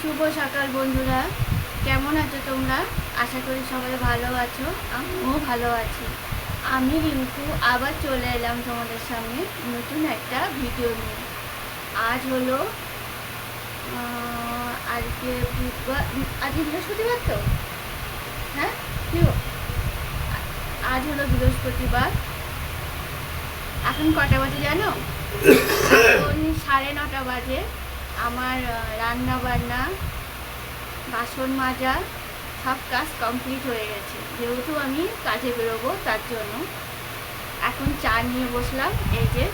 শুভ সকাল বন্ধুরা। কেমন আছো তোমরা? আশা করি সবাই ভালো আছো, আমিও ভালো আছি। আমি রিঙ্কু, আবার চলে এলাম তোমাদের সামনে নতুন একটা ভিডিও নিয়ে। আজ হলো আজকে বুধবার, আজকে বৃহস্পতিবার তো? হ্যাঁ? কি আজ হলো বৃহস্পতিবার। এখন কটা বাজে জানো? সাড়ে নটা বাজে। আমার রান্না বান্না বাসন মাজা, সব কাজ কমপ্লিট হয়ে গেছে। যেহেতু আমি কাজে বেরোবো তার জন্য। এখন চা নিয়ে বসলাম, এই যে।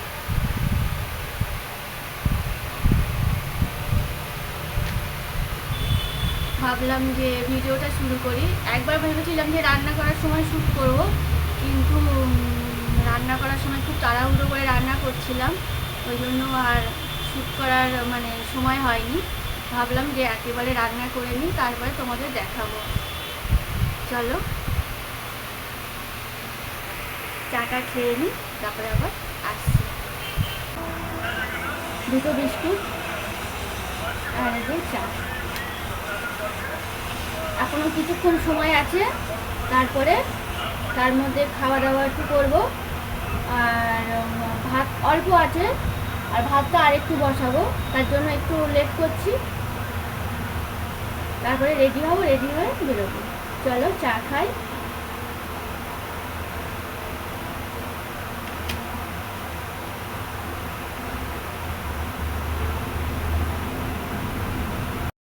ভাবলাম যে ভিডিওটা শুরু করি। একবার ভেবেছিলাম যে রান্না করার সময় শ্যুট করব, কিন্তু রান্না করার সময় খুব তাড়াহুড়ো করে রান্না করছিলাম। ওই জন্য আর শ্যুট করার মানে সময় হয়নি। ভাবলাম যে একেবারে রান্না করে নিই, তারপরে তোমাদের দেখাবো। চলো। চাটা খেয়ে নিই, তারপরে আবার আসছি। দুটো বিস্কুট, আর চা। এখনও কিছুক্ষণ সময় আছে, তারপরে তার মধ্যে খাওয়া দাওয়া একটু করব। আর ভাত অল্প আছে আর ভাতটা আর একটু বসাবো, তার জন্য একটু লেট করছি। তারপরে রেডি হব রেডি হয়ে বেরোবো। চলো চা খাই।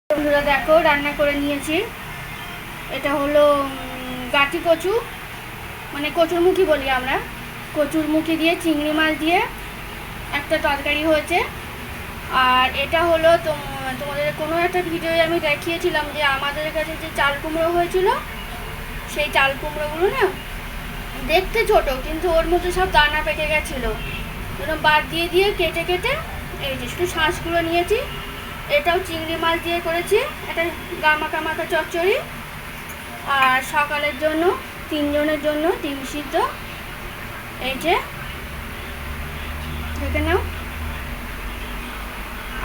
বন্ধুরা দেখো, রান্না করে নিয়েছি। এটা হলো গাঠি কচু মানে কচুরমুখী বলি আমরা। কচুরমুখী দিয়ে, চিংড়ি মাছ দিয়ে একটা তরকারি হয়েছে। আর এটা হলো তোম- তোমাদের কোনো একটা ভিডিওয়ে আমি দেখিয়েছিলাম যে আমাদের কাছে যে চাল কুমড়ো হয়েছিল, সেই চাল কুমড়োগুলো না দেখতে ছোট, কিন্তু ওর মধ্যে সব দানা পেকে গেছিল। এরকম বাদ দিয়ে দিয়ে কেটে কেটে এই যে শুধু শাঁসগুলো নিয়েছি, এটাও চিংড়ি মাছ দিয়ে করেছি এটা গামাকা মাখা চচ্চড়ি। আর সকালের জন্য, তিনজনের জন্য ডিম সিদ্ধ। এই যে দেখে নাও।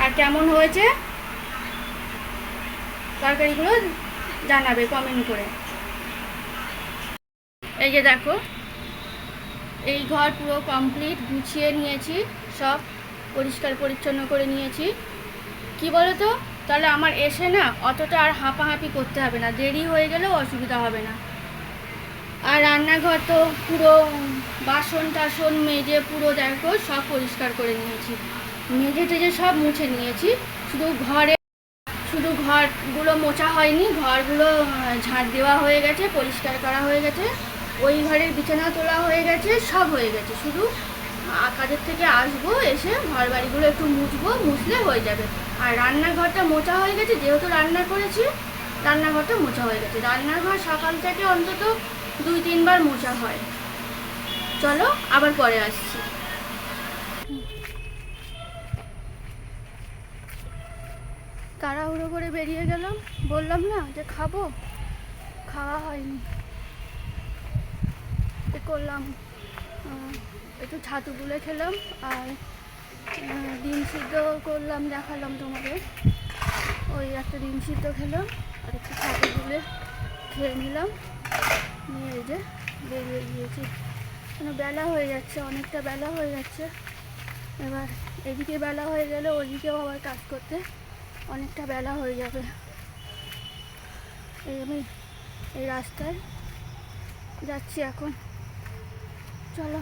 আর কেমন হয়েছে? তরকারিগুলো জানাবে কমেন্ট করে। এই যে দেখো, এই ঘর পুরো কমপ্লিট গুছিয়ে নিয়েছি, সব পরিষ্কার পরিচ্ছন্ন করে নিয়েছি। কি বলো তো তাহলে আমার এসে না অতটা আর হাঁপাহাঁপি করতে হবে না। দেরি হয়ে গেলেও অসুবিধা হবে না। আর রান্নাঘর তো পুরো বাসন টাসন মেজে পুরো দেখো সব পরিষ্কার করে নিয়েছি। মেজে টেজে সব মুছে নিয়েছি। শুধু ঘরে, শুধু ঘরগুলো মোছা হয়নি, ঘরগুলো ঝাঁট দেওয়া হয়ে গেছে, পরিষ্কার করা হয়ে গেছে। ওই ঘরের বিছানা তোলা হয়ে গেছে, সব হয়ে গেছে। শুধু কাজের থেকে আসব, এসে ঘর বাড়িগুলো একটু মুছবো, মুছলে হয়ে যাবে। আর রান্নাঘরটা মোছা হয়ে গেছে, যেহেতু রান্না করেছি, রান্নাঘরটা মোছা হয়ে গেছে। রান্নাঘর সকাল থেকে অন্তত দুই তিনবার মোছা হয়। চলো, আবার পরে আসছি। তাড়াহুড়ো করে বেরিয়ে গেলাম। বললাম না যে খাব? খাওয়া হয়নি। করলাম। একটু ছাতু গুলে খেলাম আর ডিম সিদ্ধ করলাম, দেখালাম তোমাদের। ওই একটা ডিম সিদ্ধ খেলাম আর একটু ছাতু গুলে খেয়ে নিলাম। নিয়ে যে বেরিয়ে গিয়েছি। কেন বেলা হয়ে যাচ্ছে, অনেকটা বেলা হয়ে যাচ্ছে। এবার এদিকে বেলা হয়ে গেলে ওদিকেও আবার কাজ করতে অনেকটা বেলা হয়ে যাবে। এই আমি এই রাস্তায় যাচ্ছি এখন। চলো।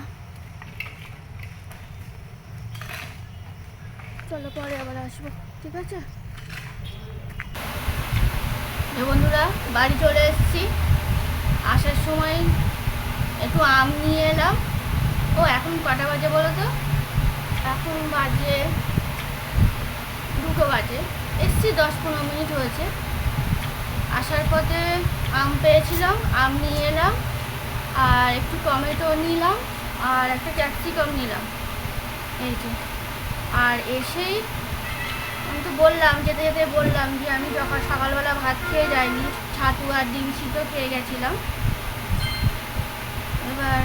চলো পরে আবার আসব, ঠিক আছে? বন্ধুরা, বাড়ি চলে এসেছি। আসার সময় একটু আম নিয়ে এলাম। ও, এখন কটা বাজে বলো তো? এখন বাজে দুটো বাজে। এসছি দশ পনেরো মিনিট হয়েছে। আসার পথে আম পেয়েছিলাম, আম নিয়ে এলাম, আর একটু টমেটো নিলাম, আর একটা ক্যাপসিকাম নিলাম। এই যে। আর এসেই আমি তো বললাম, যেতে যেতে বললাম যে আমি যখন সকালবেলা ভাত খেয়ে যাইনি, ছাতু আর ডিম সিদ্ধ খেয়ে গেছিলাম। এবার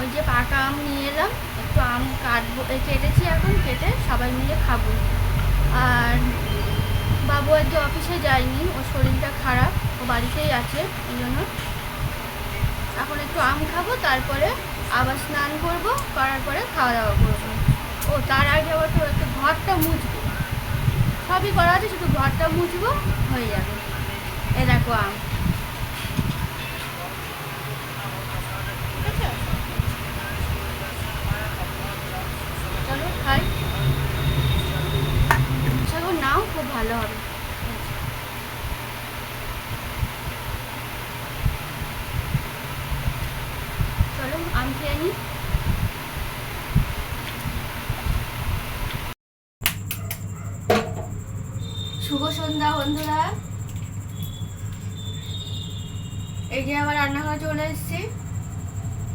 ওই যে পাকা আম নিয়ে এলাম, একটু আম কাটবো কেটেছি এখন, কেটে সবাই মিলে খাব। আর বাবু আজকে অফিসে যায়নি, ওর শরীরটা খারাপ, ও বাড়িতেই আছে, এই জন্য এখন একটু আম খাব, তারপরে আবার স্নান করব, করার পরে খাওয়া দাওয়া করব। ও, তার আগে আবার তো একটু ঘরটা মুছবো। সবই করা আছে শুধু ঘরটা মুছবো হয়ে যাবে। এ দেখো আম ঠিক আছে? চলো খাই সেগুলো নাও খুব ভালো হবে চলো আম খেয়ে নিই শুভ সন্ধ্যা বন্ধুরা এই যে আবার রান্নাঘরে চলে এসেছি।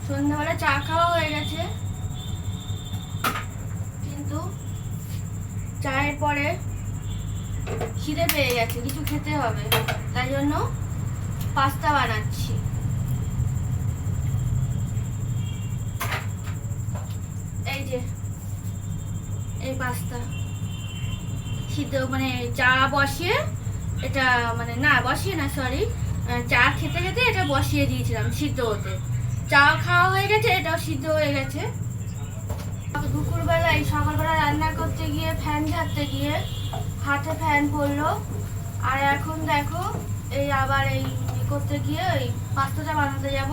সন্ধ্যাবেলা চা খাওয়া হয়ে গেছে। কিন্তু চায়ের পরে খিদে পেয়ে গেছে, কিছু খেতে হবে। তাই জন্য পাস্তা বানাচ্ছি। এই যে, এই পাস্তা। সিদ্ধ মানে চা বসিয়ে, এটা মানে না, বসিয়ে না সরি চা খেতে খেতে এটা বসিয়ে দিয়েছিলাম সিদ্ধ হতে। চা খাওয়া হয়ে গেছে, এটাও সিদ্ধ হয়ে গেছে। দুপুরবেলায়, সকালবেলা রান্না করতে গিয়ে, ফ্যান ঝাড়তে গিয়ে, হাতে ফ্যান পড়ল। আর এখন দেখো, এই আবার এই করতে গিয়ে, ওই পাস্তাটা বানাতে যাব।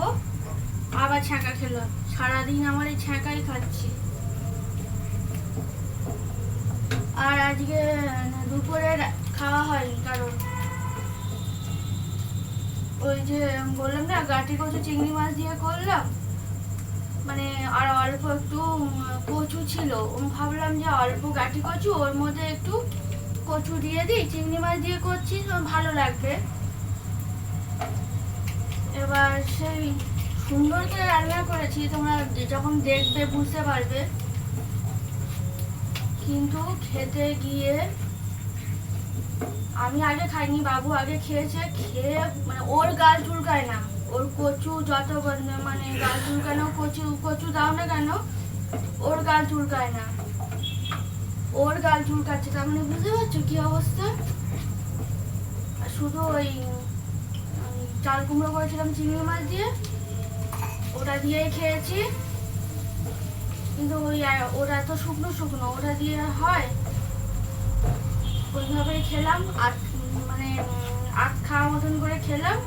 আবার ছ্যাঁকা খেলো। সারাদিন আমার এই ছ্যাঁকাই খাচ্ছি। আর আজকে দুপুরে খাওয়া হয়নি, কারণ ওই যে বললাম না, গাটি কচু, চিংড়ি মাছ দিয়ে করলাম। মানে আর অল্প একটু কচু ছিল। ভাবলাম যে অল্প গাটি কচু, ওর মধ্যে একটু কচু দিয়ে দিই। চিংড়ি মাছ দিয়ে করছি ভালো লাগবে। এবার সেই সুন্দর করে রান্না করেছি, তোমরা যখন দেখবে বুঝতে পারবে। কিন্তু খেতে গিয়ে আমি আগে খাইনি, বাবু আগে খেয়েছে, খেয়ে মানে ওর গাল চুলকায় না। ওর কচু যত বন্ধ- মানে গাল চুলকানো কচু কচু দাও না কেন, ওর গাল চুলকায় না। ওর গাল চুলকাচ্ছে, তার মানে বুঝতে পারছ কি অবস্থা? আর শুধু ওই চাল কুমড়ো করেছিলাম চিংড়ি মাছ দিয়ে, ওটা দিয়েই খেয়েছি। কিন্তু ওই ওটা তো শুকনো শুকনো ওটা দিয়ে হয়। ওইভাবেই খেলাম আর মানে আখ খাওয়া মতন করে খেলাম।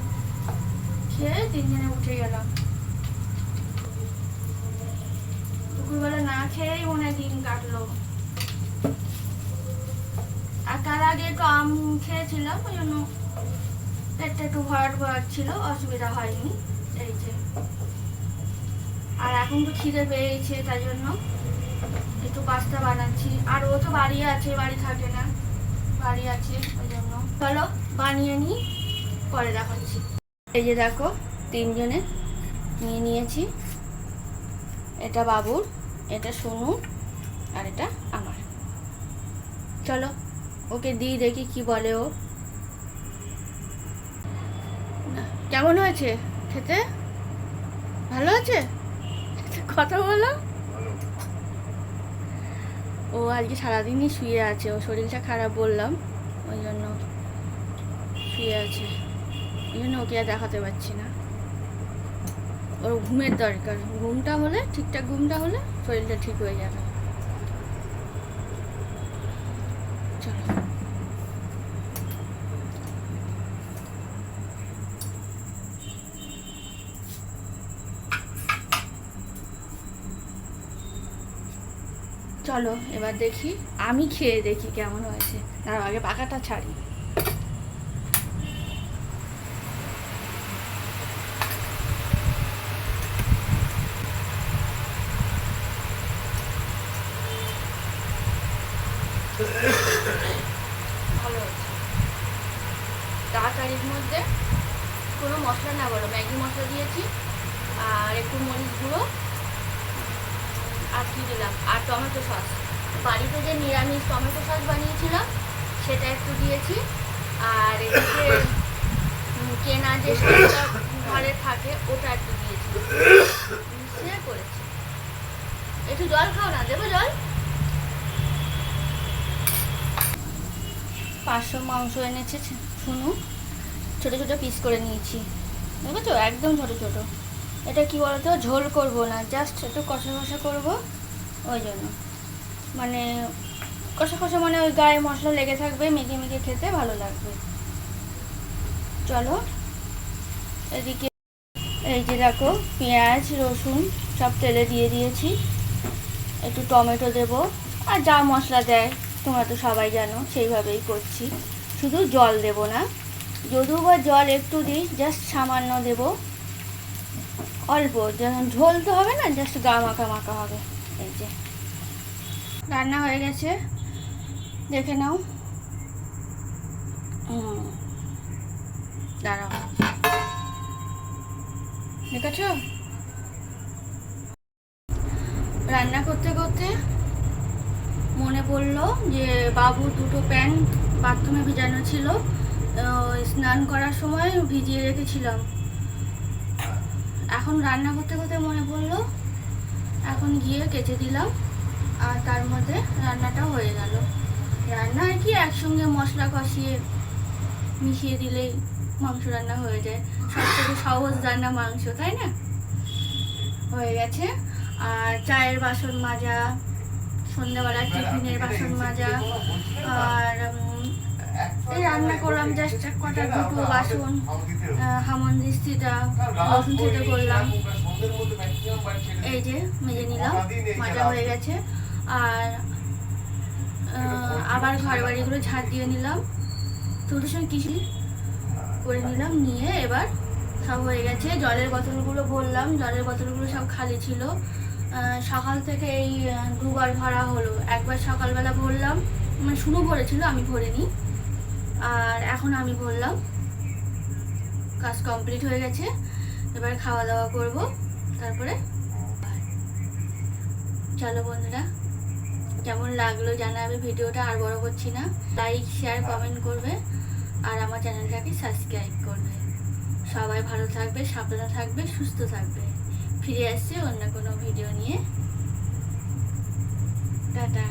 খেয়ে তিনজনে উঠে গেলাম। দুপুরবেলা না খেয়েই মনে দিন কাটলো। আর তার আগে একটু আম খেয়েছিলাম, ওই জন্য পেটটা একটু ভরাট ভরাট ছিল, অসুবিধা হয়নি, এই যে। আর এখন তো খিদে পেয়েছে, তাই জন্য একটু পাস্তা বানাচ্ছি। আর ও তো বাড়ি আছে, বাড়ি থাকে না। বাড়ি আছে, ওই জন্য। চলো, বানিয়ে নিই, পরে দেখাচ্ছি। এই যে দেখো, তিনজনে নিয়ে নিয়েছি। এটা বাবুর, এটা সোনু, আর এটা আমার। চলো, ওকে দিই দেখি কি বলে ও। কেমন হয়েছে? খেতে? ভালো আছে? কথা বলো। ও আজকে সারাদিনই শুয়ে আছে, ও শরীরটা খারাপ বললাম, ওই জন্য শুয়ে আছে। ওই জন্য ওকে আর দেখাতে পারছি না। ওর ঘুমের দরকার, ঘুমটা হলে, ঠিকঠাক ঘুমটা হলে শরীরটা ঠিক হয়ে যাবে। চলো। চলো এবার দেখি আমি খেয়ে দেখি কেমন হয়েছে। তার আগে পাখাটা ছাড়ি। ভালো তাড়াতাড়ির মধ্যে কোনো মশলা না, বলো, ম্যাগি মশলা দিয়েছি আর একটু মরিচ গুঁড়ো। আর কি দিলাম? আর টমেটো সস। বাড়িতে যে নিরামিষ টমেটো সস বানিয়েছিলাম, সেটা একটু দিয়েছি। আর এদিকে কেনা যে ঘরে থাকে, ওটা একটু দিয়েছি। মিশিয়ে করেছি। একটু জল খাও না, দেবো জল? পাঁচশো মাংস এনেছে ছে- শুনু। ছোটো ছোটো পিস করে নিয়েছি। দেখেছ? একদম ছোটো ছোটো। এটা কি বলতো? ঝোল করব না জাস্ট একটু কষা কষা করব, ওই জন্য। মানে কষা কষা মানে ওই গায়ে মশলা লেগে থাকবে, মেখে মেখে খেতে ভালো লাগবে। চলো, এদিকে এই যে দেখো, পেঁয়াজ, রসুন সব তেলে দিয়ে দিয়েছি। একটু টমেটো দেব, আর যা মশলা দেয়, তোমরা তো সবাই জানো, সেইভাবেই করছি। শুধু জল দেব না, যদিও বা জল একটু দিই জাস্ট সামান্য দেব। অল্প যেমন ঝোল তো হবে না জাস্ট গা মাখা মাখা হবে। এই যে। রান্না হয়ে গেছে। দেখে নাও। দাঁড়াও। দেখেছ? রান্না করতে করতে মনে পড়ল যে বাবু দুটো প্যান্ট বাথরুমে ভিজানো ছিল। স্নান করার সময় ভিজিয়ে রেখেছিলাম। এখন রান্না করতে করতে মনে পড়ল, এখন গিয়ে কেচে দিলাম, আর তার মধ্যে রান্নাটাও হয়ে গেল। রান্না আর কি, একসঙ্গে মশলা কষিয়ে মিশিয়ে দিলেই মাংস রান্না হয়ে যায়। সব থেকে সহজ রান্না মাংস, তাই না? হয়ে গেছে। আর চায়ের বাসন মাজা সন্ধ্যাবেলা টিফিনের বাসন মাজা, আর এই রান্না করলাম জাস্ট কটা দুটো বাসন আহ, হামনদিস্তিটা রসুন থেকে করলাম। এই যে মেজে নিলাম মাজা হয়ে গেছে। আর আবার ঘর বাড়িগুলো ঝাড় দিয়ে নিলাম। তোদের সঙ্গে কিছু করে নিলাম নিয়ে এবার সব হয়ে গেছে। জলের বোতলগুলো ভরলাম জলের বোতলগুলো সব খালি ছিল। সকাল থেকে এই দুবার ভরা হলো। একবার সকালবেলা ভরলাম মানে শুরু ভরেছিল আমি ভরিনি। আর এখন আমি বললাম, কাজ কমপ্লিট হয়ে গেছে, এবার খাওয়া দাওয়া করব, তারপরে চলো বন্ধুরা, কেমন লাগল জানাবে, ভিডিওটা আর বড় করছি না লাইক শেয়ার কমেন্ট করবে, আর আমার চ্যানেলটাকে সাবস্ক্রাইব করবে। সবাই ভালো থাকবে, সাবধানে থাকবে, সুস্থ থাকবে। ফিরে আসছে অন্য কোনো ভিডিও নিয়ে। টাটা।